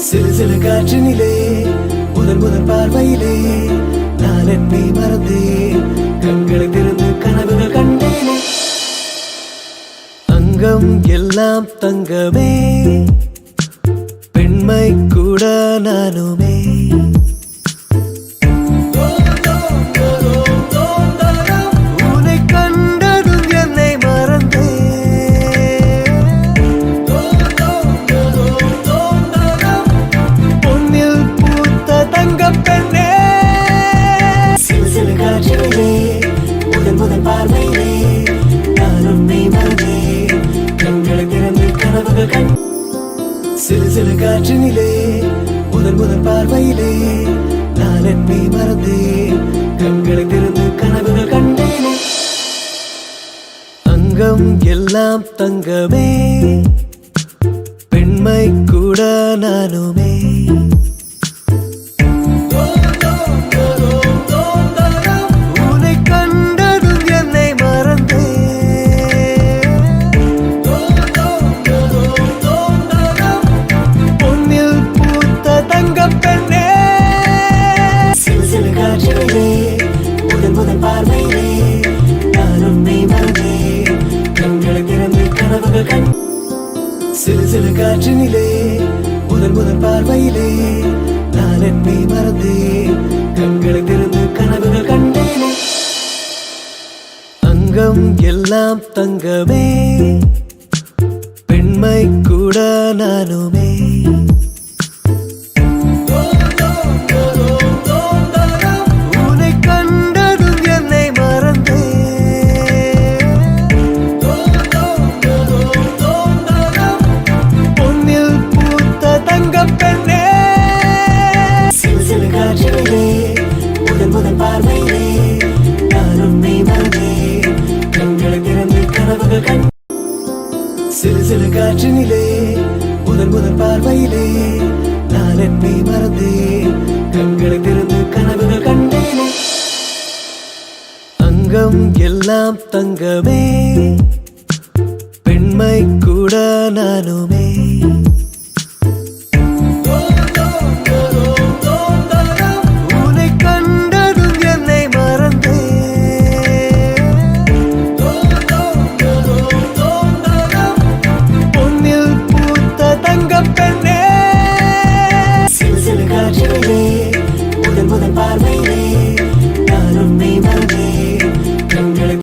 சிறு சிறு காற்றினிலே முதல் முதல் பார்வையிலே நான் என்னை மறந்தேன். கண்களை திறந்து கனவுகள் கண்டேனே. அங்கம் எல்லாம் தங்கமே. பெண்மை கூட நானுமே. முதல் பார்வையிலே நான் உன்னை மறந்தேன் கண்களை திறந்து கனவுகள் கண் சிறு சிறு காற்றினிலே முதல் முதல் பார்வையிலே நான் என்னை மறந்தே. கண்களை திறந்து கனவுகள் கண்டேனே. தங்கம் எல்லாம் தங்கமே. பெண்மை கூட நானுமே. பார்வையிலே நான் உன்னை மறந்தேன் கண்களை திறந்து கனவுகள் கண் சிறு சிறு காற்றினிலே முதல் முதல் பார்வையிலே நான் என்னை மறந்தேன் கண்களை திறந்து கனவுகள் கண்டேனே. தங்கம் எல்லாம் தங்கமே. பெண்மை கூட நானுமே. பெண்ணே சிறு சிறு காற்றிலே முதல் முதல் பார்வையிலே நான் உன்னை மறந்தேன் கண்களை திறந்து கனவுகள் கண் சிறு சிறு காற்றினிலே முதல் முதல் பார்வையிலே நான் என்னை மறந்தே. கண்களை திறந்து கனவுகள் கண்டேனே. தங்கம் எல்லாம் தங்கமே. பெண்மை கூட நானுமே.